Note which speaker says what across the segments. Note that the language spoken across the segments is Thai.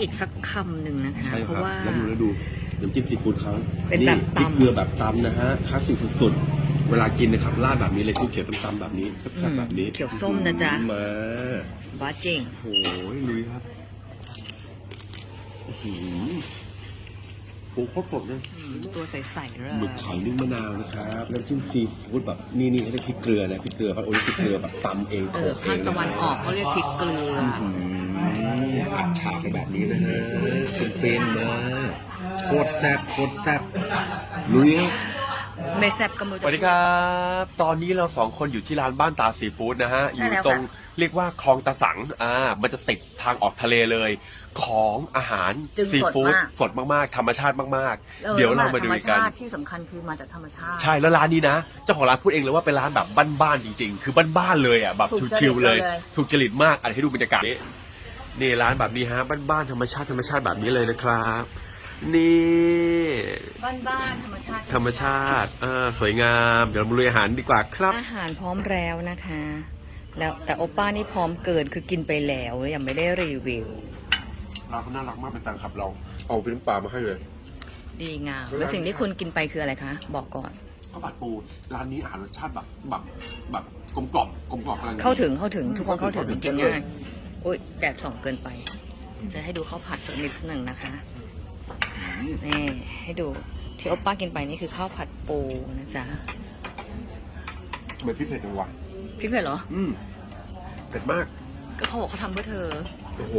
Speaker 1: อีกสักคำหนึ่งนะคะ
Speaker 2: ใช่
Speaker 1: เพ
Speaker 2: ครั
Speaker 1: ราะ
Speaker 2: บ
Speaker 1: ว่า
Speaker 2: แล้วดูแล้วดูน้ำจิ้มซีฟู้ดเขา
Speaker 1: เป็นแบบ
Speaker 2: พริก
Speaker 1: ตำ
Speaker 2: เกลือแบบตำนะฮะคลาสสิกสุดๆ เวลากินนะครับราดแบบนี้เลยคู่เขียวตำๆแบบนี้แซ่บๆแบบนี้
Speaker 1: เขียวส้มนะจ๊ะ
Speaker 2: มา
Speaker 1: บ้าจริง
Speaker 2: โอ้ยลุยครับอื้อหือปูโคตรสดเลย
Speaker 1: อืมตัวใสๆเลย
Speaker 2: หมึกไข่นึ่งมะนาวนะครับน้ำจิ้มซีฟู้ดแบบนี่นี่เขาเรียกพริกเกลือนะพริกเกลือเขาโอ้ยพริกเกลือแบบตำเอง
Speaker 1: เอ
Speaker 2: โขล
Speaker 1: อก
Speaker 2: เอ
Speaker 1: ภาค
Speaker 2: ง
Speaker 1: ตะวันออกเขาเรียกพริกเกลือ
Speaker 2: อื้อหื อผัดฉาไปแบบนี้นะฮะเป็นๆมาโคตรแซ่บโคตรแซ่บลุยครับ
Speaker 1: ไม่แซ่บก็มือ
Speaker 3: สวัสดีครับ ตอนนี้เราสองคนอยู่ที่ร้านบ้านตาซีฟู้ดนะฮะอ
Speaker 1: ใช่
Speaker 3: ยู่
Speaker 1: แล้ว
Speaker 3: ตรง
Speaker 1: ค่ะ
Speaker 3: เรียกว่าคลองตะสัง อ่า มันจะติดทางออกทะเลเลย ของอาหาร
Speaker 1: จึง
Speaker 3: ซีฟู้ด
Speaker 1: สดมาก
Speaker 3: สดมาก ๆ ธรรมชาติมาก
Speaker 1: ออ
Speaker 3: ๆเดี๋ยวเรามาดู
Speaker 1: ธรรม
Speaker 3: กัน
Speaker 1: ชาติที่สำคัญคือมาจากธรรมชาติ
Speaker 3: ใช่ แล้วร้านนี้นะ เจ้าของร้านพูดเองเลยว่าเป็นร้านแบบบ้าน ๆ จริง ๆ คือบ้าน ๆ เลยอะ แบบ
Speaker 1: ถูกจริต
Speaker 3: ชิวๆเลย
Speaker 1: เลย
Speaker 3: ถูกจริตมากอะไรให้ดูบรรยากาศ นี่นี่ร้านแบบนี้ฮะบ้านๆธรรมชาติธรรมชาติแบบนี้เลยนะครับ นี่
Speaker 1: บ้านๆธรรมชาติ
Speaker 3: ธรรมชาติอ่าสวยงาม เดี๋ยวเรามาลุยอาหารดีกว่าครับ
Speaker 1: อาหารพร้อมแล้วนะคะ แล้วแต่โอป้านี่พร้อมเกินคือกินไปแล้วยังไม่ได้รีวิว
Speaker 2: ร้านเขาน่ารักมากเป็นแฟนคลับเรา เอาเป็นน้ำปลามาให้เลย
Speaker 1: ดีงามแล้วสิ่งที่คุณกินไปคืออะไรคะ บอกก่อน
Speaker 2: ข้าวผัดปูร้านนี้อาหารรสชาติแบบแบบแบบกลมกล่อมกลมกล่อมกำลังดี
Speaker 1: เข้าถึงเข้าถึงทุกคนเข้าถึง
Speaker 2: เข้าถึง
Speaker 1: กินง่าย อุ้ยแดดส่องเกินไป จะให้ดูข้าวผัดสักนิดหนึ่งนะคะนี่ให้ดูที่โอป้ากินไปนี่คือข้าวผัดปูนะจ๊ะ
Speaker 2: ทำไมพี่เผ็ดจังวะ
Speaker 1: พริกเผ็ดเหรอ
Speaker 2: อืมเผ็ดมาก
Speaker 1: ก็เขาบอกเขาทำเพื่อเธอ
Speaker 2: โอ้โห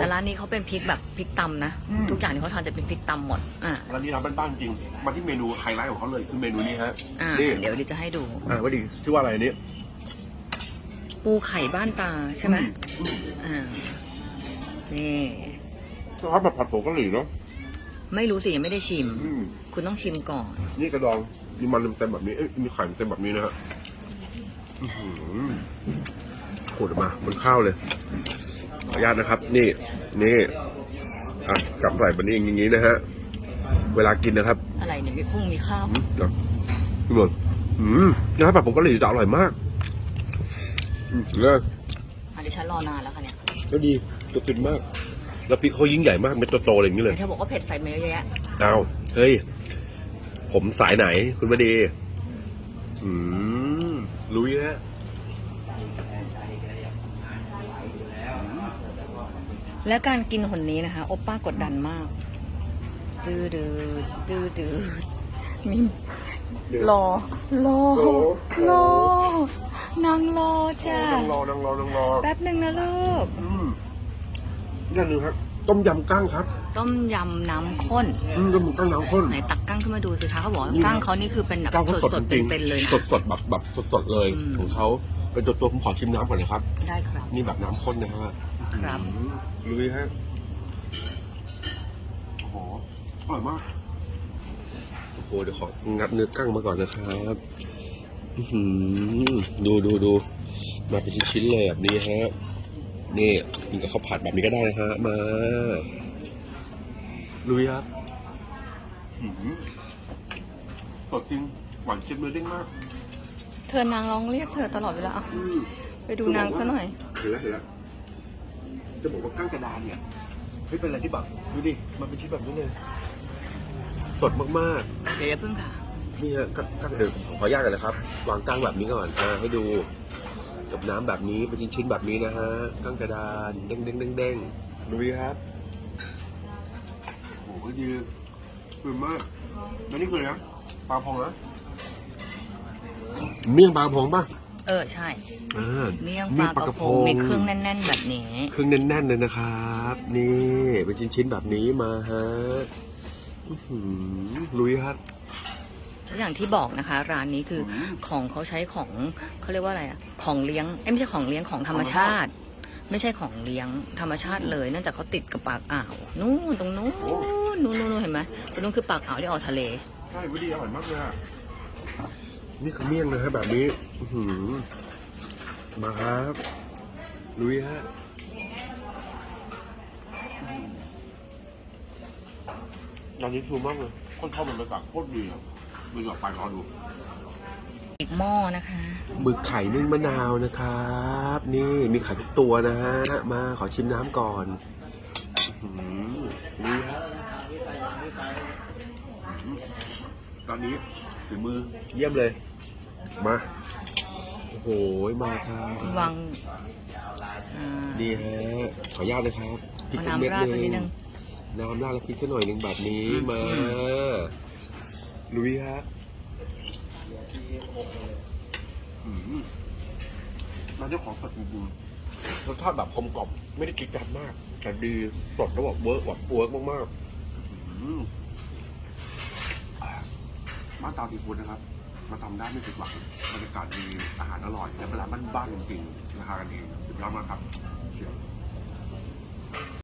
Speaker 1: แต่ร้านนี้เขาเป็นพริกแบบพริกตำนะ
Speaker 2: อืม
Speaker 1: ทุกอย่างที่เขาทานจะเป็นพริกตำหมด อ่า
Speaker 2: ร้านนี้ร้านบ้านๆจริง มาที่เมนูไฮไลท์ของเขาเลยคือเมนูนี้ฮะ
Speaker 1: อ่า
Speaker 2: นี่
Speaker 1: เดี๋ยวดิจะให้ดู
Speaker 2: อ่าว่าดีชื่อว่าอะไรอันนี้
Speaker 1: ปูไข่บ้านตาใช่ไหม
Speaker 2: อืม
Speaker 1: อ่า นี่
Speaker 2: ข้าวผัดผัดผงกะหรี่เนาะ
Speaker 1: ไม่รู้สิยังไม่ได้ชิม
Speaker 2: อืม
Speaker 1: คุณต้องชิมก่อน
Speaker 2: นี่กระดองมีมันเต็มๆแบบนี้เอ้ยมีไข่เต็มแบบนี้นะฮะอื้อหือขูดออกมาบนข้าวเลยขออนุญาตนะครับ นี่ นี่อะกลับใส่แบบนี้อย่างนี้นะฮะ เวลากินนะครับ
Speaker 1: อะไรเนี่ยมีพุ่งมีข้าว
Speaker 2: อืมเดี๋ยวพี่หมดอืมนะครับแบบผมก็หรี่จะอร่อยมากอืม เลิศ
Speaker 1: อันนี้ฉันรอนานแล้วค่ะเนี่ย
Speaker 2: ก็ดีตัวฟินมาก แล้วพริกเขายิ่งใหญ่มากเม็ดโตๆอะไรอย่างนี้เลย
Speaker 1: แต่เธอบอกว่าเผ็ดใส่มาเยอะแยะ
Speaker 2: เอาเฮ้ย ผมสายไหนคุณมาดี อืมลุยฮะ
Speaker 1: และการกินหนนี้นะคะ โอป้ากดดันมาก ตื้อดือตื้อดือมีรอรอรอ นางรอจ้ะ
Speaker 2: นั่งรอนั่งรอนั่งรอ
Speaker 1: แป๊บหนึ่งนะลูก
Speaker 2: อืมนี่อันหนึงครับ ต้มยำกั้งครับ
Speaker 1: ต้มยำน้ำข้น
Speaker 2: อืมต้มยำกั้งน้ำข้น
Speaker 1: ไหนตักกั้งขึ้นมาดูสิคะเขาบอกว่า
Speaker 2: นี่
Speaker 1: กั้งเขานี่คือเป็นแบบ
Speaker 2: กั้งเขาสด
Speaker 1: สด
Speaker 2: จริง
Speaker 1: ๆเป็นๆเลยนะ
Speaker 2: สดสดๆแบบแบบสดสดๆเลย
Speaker 1: อืม
Speaker 2: ของเขาเป็นตัวตัวผมขอชิมน้ำก่อนนะครับ
Speaker 1: ได้ครับ
Speaker 2: นี่แบบน้ำข้นนะฮะ
Speaker 1: ครับ
Speaker 2: อืมลุยฮะโอ้โหอร่อยมากโอ้โหเดี๋ยวของัดเนื้อกั้งมาก่อนนะครับอื้อหือ ดูดูดูมาเป็นชิ้นๆเลยแบบนี้ฮะ นี่กินกับข้าวผัดแบบนี้ก็ได้นะฮะ มาลุยครับอื้อหือสดจริงหวานเค็มเลยเด้งมาก
Speaker 1: เธอนางร้องเรียกเธอตลอดเวลาเอา
Speaker 2: อืม
Speaker 1: ไปดูนางซะหน่อย
Speaker 2: เห็นแล้วเห็นแล้วจะบอกว่าก้างกระดานเนี่ยเฮ้ยเป็นอะไรที่แบบดูดิ มันเป็นชิ้นแบบนี้เลย สดมาก
Speaker 1: เดี๋ยวอย่าพึ่งค่ะ
Speaker 2: ๆนี่ฮะก้างก้างเดี๋ยวผมขออนุญาตกันนะครับ วางก้างแบบนี้ก่อนอ่าให้ดูกับน้ำแบบนี้เป็นชิ้นๆแบบนี้นะฮะก้างกระดานเด้งเด้งเด้งเด้งดูดิครับโอ้โหยืดดีมากแล้วนี่คืออะไรนะปลาพองนะเมี่ยงปลาพองป่ะ
Speaker 1: เออใช่
Speaker 2: อ่า
Speaker 1: เมี่ยงปลากระพงมีเครื่องแน่น ๆ แบบนี้
Speaker 2: เครื่องแน่นๆเลยนะครับ นี่เป็นชิ้นๆแบบนี้มาฮะอื้อหือลุยครับ
Speaker 1: อย่างที่บอกนะคะ ร้านนี้คืออ
Speaker 2: ม
Speaker 1: ของเขาใช้ของเขาเรียกว่าอะไรอะของเลี้ยงเอ้ยไม่ใช่ของเลี้ยงของธรรมชาติ ไม่ใช่ของเลี้ยงธรรมชาติเลยเนื่องจากเขาติดกับปากอ่าวนู่นตรงนู้นนู่นนู่นนู่นเห็นไหมตรงนู้นคือปากอ่าวที่ออกทะเล
Speaker 2: ใช่วิดีอร่อยมากเลยอะนี่คือเมี่ยงนะฮะแบบนี้อื้อหือมาครับลุยฮะร้านนี้ชูมากเลยโคตรชอบมันไปสั่งโคตรดีอะ ดูอยากไปรอดู
Speaker 1: อีกหม้อนะคะ
Speaker 2: หมึกไข่นึ่งมะนาวนะครับ นี่มีไข่ทุกตัวนะฮะมาขอชิมน้ำก่อนอื้อหือนี่ฮะอื้อหือตอนนี้ฝีมือเยี่ยมเลย มาโอ้โหมาครับ
Speaker 1: วางอ่า
Speaker 2: นี่ฮะขออนุญาตนะครับพริก
Speaker 1: เอา
Speaker 2: สักเม็ด
Speaker 1: น้ำราด
Speaker 2: ห
Speaker 1: สักนิ
Speaker 2: นึ่
Speaker 1: ด
Speaker 2: ง
Speaker 1: นึง
Speaker 2: น้ำราดแล้วพริกสักหน่อยหนึ่งแบบนี้
Speaker 1: อืม
Speaker 2: มา
Speaker 1: อื
Speaker 2: ลุยฮะอืมร้านเจ้าของสดจริงๆรสชาติแบบกลมกล่อมไม่ได้ติดจัดมาก แต่ดีสดแล้วแบบเวิร์กแบบเวิร์กมากๆอืมอะมาตามทีฟูดนะครับ มาทำได้ไม่ผิดหวังบรรยากาศดีอาหารอร่อยและเป็นร้านบ้านๆจริงๆราคากันเองสุดยอดมากครับเชียว